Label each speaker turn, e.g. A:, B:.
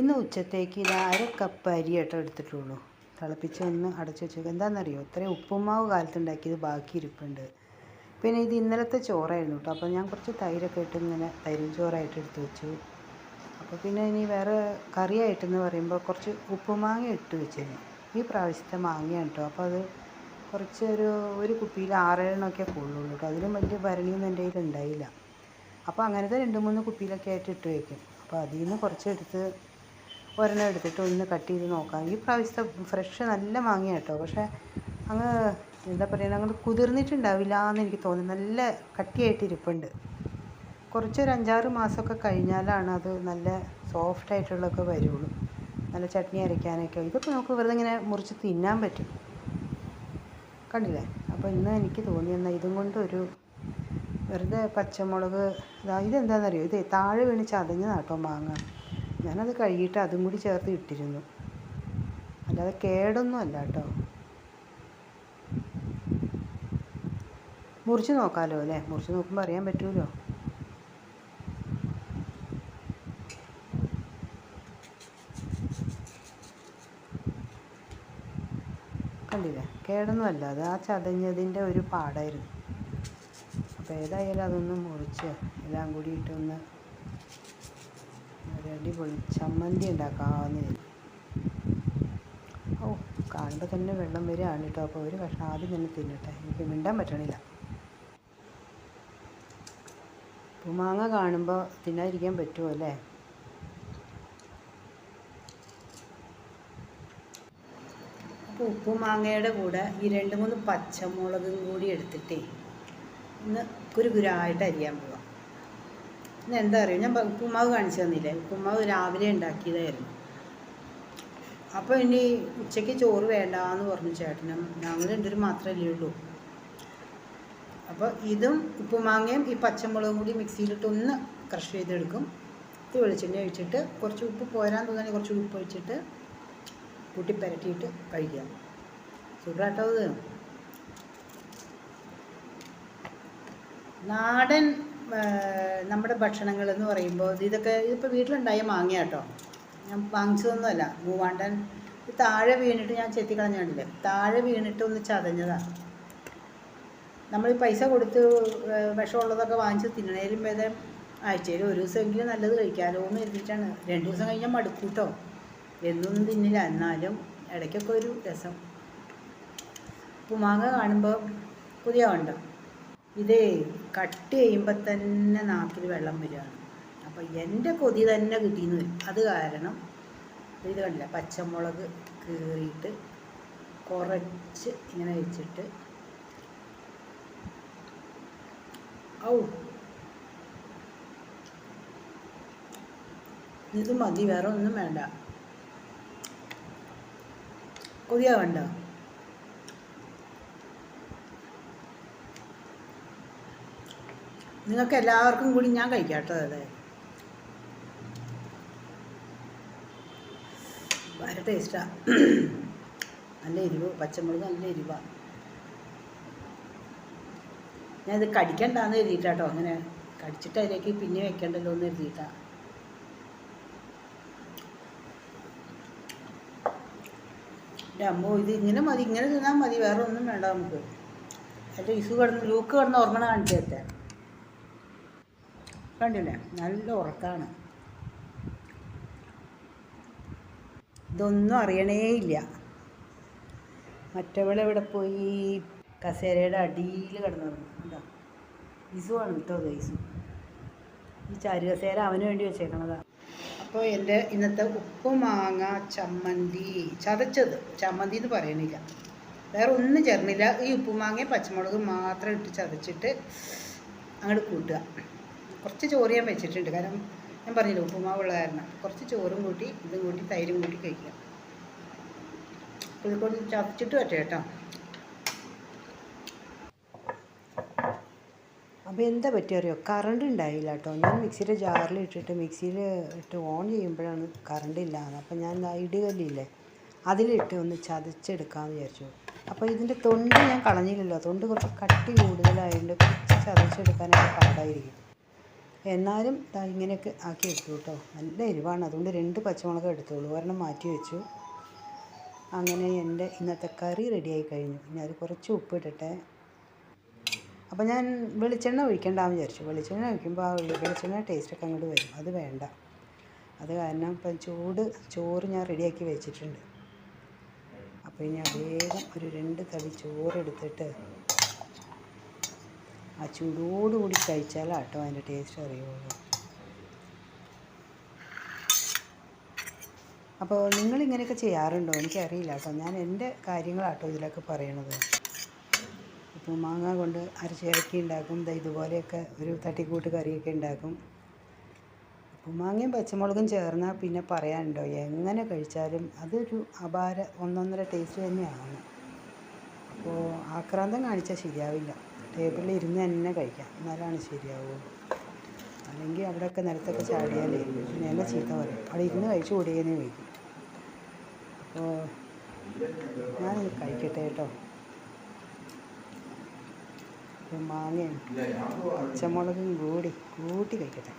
A: ഇന്ന് ഉച്ചത്തേക്ക് ഇത് അര കപ്പ് അരിയാട്ടോ എടുത്തിട്ടുള്ളൂ. തിളപ്പിച്ച് ഒന്ന് അടച്ച് വെച്ചേക്കുക എന്താണെന്നറിയോ ഇത്രയും ഉപ്പുമാവ് കാലത്ത് ഉണ്ടാക്കിയത് ബാക്കി ഇരിപ്പുണ്ട്. പിന്നെ ഇത് ഇന്നലത്തെ ചോറായിരുന്നു കേട്ടോ. അപ്പോൾ ഞാൻ കുറച്ച് തൈരൊക്കെ ഇട്ട് ഇങ്ങനെ തൈരും ചോറായിട്ട് എടുത്ത് വെച്ചു. അപ്പോൾ പിന്നെ ഇനി വേറെ കറിയായിട്ടെന്ന് പറയുമ്പോൾ കുറച്ച് ഉപ്പുമാങ്ങ ഇട്ട് വെച്ചിരുന്നു ഈ പ്രാവശ്യത്തെ മാങ്ങയാണ് കേട്ടോ. അപ്പോൾ അത് കുറച്ച് ഒരു ഒരു കുപ്പിയിൽ ആറേഴെണ്ണമൊക്കെ കൊള്ളുള്ളൂ കേട്ടോ. അതിലും വലിയ ഭരണിയൊന്നും എന്റെ കയ്യിൽ ഉണ്ടായില്ല. അപ്പോൾ അങ്ങനത്തെ രണ്ട് മൂന്ന് കുപ്പിയിലൊക്കെ ആയിട്ട് ഇട്ട് വയ്ക്കും അപ്പോൾ അതിൽ നിന്ന് കുറച്ച് എടുത്ത് ഒരെണ്ണം എടുത്തിട്ട് ഒന്ന് കട്ട് ചെയ്ത് നോക്കാം. ഈ പ്രാവശ്യത്തെ ഫ്രഷ് നല്ല മാങ്ങ കേട്ടോ പക്ഷേ അങ്ങ് എന്താ പറയുക അങ്ങോട്ട് കുതിർന്നിട്ടുണ്ടാവില്ല എന്ന് എനിക്ക് തോന്നി നല്ല കട്ടിയായിട്ട് ഇരിപ്പുണ്ട്. കുറച്ചൊരു അഞ്ചാറ് മാസമൊക്കെ കഴിഞ്ഞാലാണ് അത് നല്ല സോഫ്റ്റ് ആയിട്ടുള്ളതൊക്കെ വരുള്ളൂ. നല്ല ചട്നി അരയ്ക്കാനൊക്കെ. ഇതൊക്കെ നമുക്ക് വെറുതെ ഇങ്ങനെ മുറിച്ച് തിന്നാൻ പറ്റും. കണ്ടില്ലേ? അപ്പോൾ ഇന്ന് എനിക്ക് തോന്നി എന്നാൽ ഇതും കൊണ്ടൊരു വെറുതെ പച്ചമുളക് ഇതാ ഇതെന്താണെന്നറിയോ ഇത് താഴെ വീണ് ചതഞ്ഞതാട്ടോ മാങ്ങ. ഞാനത് കഴുകിയിട്ട് അതും കൂടി ചേർത്ത് ഇട്ടിരുന്നു. അല്ലാതെ കേടൊന്നും അല്ല കേട്ടോ. മുറിച്ച് നോക്കാമല്ലോ അല്ലേ? മുറിച്ച് നോക്കുമ്പോൾ അറിയാൻ പറ്റുമല്ലോ കണ്ടില്ലേ? കേടൊന്നും അല്ല. അത് ആ ചതഞ്ഞതിന്റെ ഒരു പാടായിരുന്നു. അപ്പോൾ ഏതായാലും അതൊന്ന് മുറിച്ച് എല്ലാം കൂടി ഇട്ടൊന്ന് ഒരു അടിപൊളി ചമ്മന്തി ഉണ്ടാക്കാമെന്ന് കരുതി. ഓ കാണുമ്പോൾ തന്നെ വെള്ളം വരികയാണ് കേട്ടോ അപ്പോൾ ഒരു കഷ്ണം ആദ്യം തന്നെ തിന്നട്ടെ. എനിക്ക് മിണ്ടാൻ പറ്റണില്ല. ഉപ്പുമാങ്ങ കാണുമ്പോൾ തിന്നാതിരിക്കാൻ പറ്റുമോ അല്ലേ? അപ്പോൾ ഉപ്പുമാങ്ങയുടെ കൂടെ ഈ രണ്ട് മൂന്ന് പച്ചമുളകും കൂടി എടുത്തിട്ടേ ഒന്ന് കുരുകുരായിട്ട് അരിയാൻ പോവാം. ഇന്ന് എന്താ പറയുക ഞാൻ ഉപ്പുമാവ് കാണിച്ചു തന്നില്ലേ? ഉപ്പുമാവ് രാവിലെ ഉണ്ടാക്കിയതായിരുന്നു. അപ്പോൾ ഇനി ഉച്ചയ്ക്ക് ചോറ് വേണ്ട എന്ന് പറഞ്ഞു ചേട്ടനും. ഞങ്ങൾ രണ്ടുപേരും മാത്രമല്ലേ ഉള്ളൂ. അപ്പോൾ ഇതും ഉപ്പുമാങ്ങയും ഈ പച്ചമുളകും കൂടി മിക്സിയിലിട്ട് ഒന്ന് ക്രഷ് ചെയ്തെടുക്കും. ഇത് വെളിച്ചെണ്ണ ഒഴിച്ചിട്ട് കുറച്ച് ഉപ്പ് പോരാൻ തോന്നുകയാണെങ്കിൽ കുറച്ച് ഉപ്പ് ഒഴിച്ചിട്ട് കൂട്ടി പുരട്ടിയിട്ട് കഴിക്കാം സൂപ്പറാട്ടോ നാടൻ നമ്മുടെ ഭക്ഷണങ്ങൾ എന്ന് പറയുമ്പോൾ ഇത് ഇതൊക്കെ ഇതിപ്പോൾ വീട്ടിലുണ്ടായ മാങ്ങ കേട്ടോ ഞാൻ വാങ്ങിച്ചതൊന്നുമല്ല. മൂവാണ്ടൻ താഴെ വീണിട്ട് ഞാൻ ചെത്തിക്കളഞ്ഞിട്ടില്ല താഴെ വീണിട്ട് ഒന്ന് ചതഞ്ഞതാണ് നമ്മൾ പൈസ കൊടുത്ത് വിഷമുള്ളതൊക്കെ വാങ്ങിച്ച് തിന്നണേലും ഭേദം ആഴ്ചയിൽ ഒരു ദിവസമെങ്കിലും നല്ലത് കഴിക്കാമല്ലോ എന്ന് കരുതിയിട്ടാണ്. രണ്ട് ദിവസം കഴിഞ്ഞാൽ മടുക്കൂട്ടോ. എന്നൊന്നും തിന്നില്ല. എന്നാലും ഇടയ്ക്കൊക്കെ ഒരു രസം. ഉപ്പുമാങ്ങ കാണുമ്പോൾ പുതിയതുണ്ട് ഇതേ കട്ട് ചെയ്യുമ്പോൾ തന്നെ നാക്കിൽ വെള്ളം വരികയാണ്. അപ്പോൾ എന്റെ കൊതി തന്നെ കിട്ടിയെന്ന് വരും. അത് കാരണം ഇത് കണ്ടില്ല പച്ചമുളക് കീറിയിട്ട് കുറച്ച് ഇങ്ങനെ വെച്ചിട്ട് ഔ. ഇത് മതി വേറെ ഒന്നും വേണ്ട. കൊതിയാവണ്ട. നിങ്ങൾക്ക് എല്ലാവർക്കും കൂടി ഞാൻ കഴിക്കാം കേട്ടോ അതെ വളരെ ടേസ്റ്റാണ് നല്ല എരിവ് പച്ചമുളക് നല്ല എരിവാണ് ഞാനിത് കടിക്കണ്ടെന്ന് എഴുതിയിട്ടാട്ടോ. അങ്ങനെ കടിച്ചിട്ട് അതിലേക്ക് പിന്നെ വെക്കണ്ടല്ലോ എന്ന് എഴുതിയിട്ടാ. എന്റെ അമ്മോ ഇത് ഇങ്ങനെ മതി ഇങ്ങനെ തിന്നാൽ മതി വേറെ ഒന്നും വേണ്ട നമുക്ക്. എന്റെ ഇസു കിടന്ന് ലൂക്ക് കിടന്ന് ഉറങ്ങണ കാണിച്ചു കണ്ടില്ലേ? നല്ല ഉറക്കാണ്. ഇതൊന്നും അറിയണേ ഇല്ല. മറ്റവളെ ഇവിടെ പോയി? കസേരയുടെ അടിയിൽ കിടന്നു എന്താ ഇസുവാണ് കേട്ടോ ഇസു. ഈ ചാരു കസേര അവന് വേണ്ടി വെച്ചേക്കണതാ. അപ്പോൾ എന്റെ ഇന്നത്തെ ഉപ്പ് മാങ്ങ ചമ്മന്തി ചതച്ചത്. ചമ്മന്തി എന്ന് പറയണില്ല. വേറെ ഒന്നും ചേർന്നില്ല. ഈ ഉപ്പുമാങ്ങയും പച്ചമുളകും മാത്രം ഇട്ട് ചതച്ചിട്ട് അങ്ങോട്ട് കൂട്ടുക. കുറച്ച് ചോറ് ഞാൻ വെച്ചിട്ടുണ്ട്. കാരണം ഞാൻ പറഞ്ഞില്ല ഉപ്പുമാവുള്ള കാരണം. കുറച്ച് ചോറും കൂട്ടി ഇതും കൂട്ടി തൈരും കൂട്ടി കഴിക്കുക. പുളിക്കൊണ്ട് ചതച്ചിട്ട് പറ്റേ കേട്ടോ. അപ്പോൾ എന്താ പറ്റിയ അറിയോ? കറണ്ട് ഉണ്ടായില്ല കേട്ടോ. ഞാൻ മിക്സിയുടെ ജാറിൽ ഇട്ടിട്ട് മിക്സിയിൽ ഇട്ട് ഓൺ ചെയ്യുമ്പോഴാണ് കറണ്ട് ഇല്ലാന്ന്. അപ്പോൾ ഞാൻ ഇടുകല്ലേ അതിലിട്ട് ഒന്ന് ചതച്ചെടുക്കാമെന്ന് വിചാരിച്ചു. അപ്പോൾ ഇതിന്റെ തൊണ്ട് ഞാൻ കളഞ്ഞില്ലല്ലോ. തൊണ്ട് കുറച്ച് കട്ടി കൂടുതലായതുകൊണ്ട് കുറച്ച് ചതച്ചെടുക്കാനായിട്ട് പാടായിരിക്കും. എന്നാലും ദാ ഇങ്ങനെയൊക്കെ ആക്കി എടുത്തു കേട്ടോ. നല്ല എരിവാണ്. അതുകൊണ്ട് രണ്ട് പച്ചമുളക് എടുത്തോളൂ ഒരെണ്ണം മാറ്റി വെച്ചു. അങ്ങനെ എന്റെ ഇന്നത്തെ കറി റെഡിയായി കഴിഞ്ഞു. ഇനി അത് കുറച്ച് ഉപ്പ് ഇടട്ടെ. അപ്പോൾ ഞാൻ വെളിച്ചെണ്ണ ഒഴിക്കണ്ടാന്ന് വിചാരിച്ചു. വെളിച്ചെണ്ണ ഒഴിക്കുമ്പോൾ ആ വെളി- വെളിച്ചെണ്ണ ടേസ്റ്റൊക്കെ അങ്ങോട്ട് വരും. അത് വേണ്ട. അത് കാരണം ഇപ്പം ചൂട് ചോറ് ഞാൻ റെഡിയാക്കി വെച്ചിട്ടുണ്ട്. അപ്പോൾ ഇനി വേഗം ഒരു രണ്ട് തവി ചോറ് എടുത്തിട്ട് ആ ചൂടോടുകൂടി കഴിച്ചാലാട്ടോ അതിന്റെ ടേസ്റ്റ് അറിയുള്ളൂ. അപ്പോൾ നിങ്ങൾ ഇങ്ങനെയൊക്കെ ചെയ്യാറുണ്ടോ? എനിക്കറിയില്ല കേട്ടോ ഞാൻ എന്റെ കാര്യങ്ങളാട്ടോ ഇതിലൊക്കെ പറയണത്. ഇപ്പോൾ മാങ്ങ കൊണ്ട് അരച്ച് ഇറക്കി ഉണ്ടാക്കും ഇതുപോലെയൊക്കെ ഒരു തട്ടിക്കൂട്ട് കറിയൊക്കെ ഉണ്ടാക്കും. അപ്പോൾ മാങ്ങയും പച്ചമുളകും ചേർന്നാൽ പിന്നെ പറയാനുണ്ടോ? എങ്ങനെ കഴിച്ചാലും അതൊരു അപാര ഒന്നൊന്നര ടേസ്റ്റ് തന്നെയാണ്. അപ്പോൾ ആക്രാന്തം കാണിച്ചാൽ ശരിയാവില്ല. ടേബിളിൽ ഇരുന്ന് തന്നെ കഴിക്കാം. എന്നാലാണ് ശരിയാവുള്ളൂ അല്ലെങ്കിൽ അവിടെയൊക്കെ നിലത്തൊക്കെ ചാടിയാലേ എന്നെ ചീത്ത പറയും. അവിടെ ഇരുന്ന് കഴിച്ചു കൂടിയെന്ന് ചോദിക്കും അപ്പോൾ ഞാൻ കഴിക്കട്ടെ കേട്ടോ. മാങ്ങയും പച്ചമുളകും കൂടി കൂട്ടി കഴിക്കട്ടെ.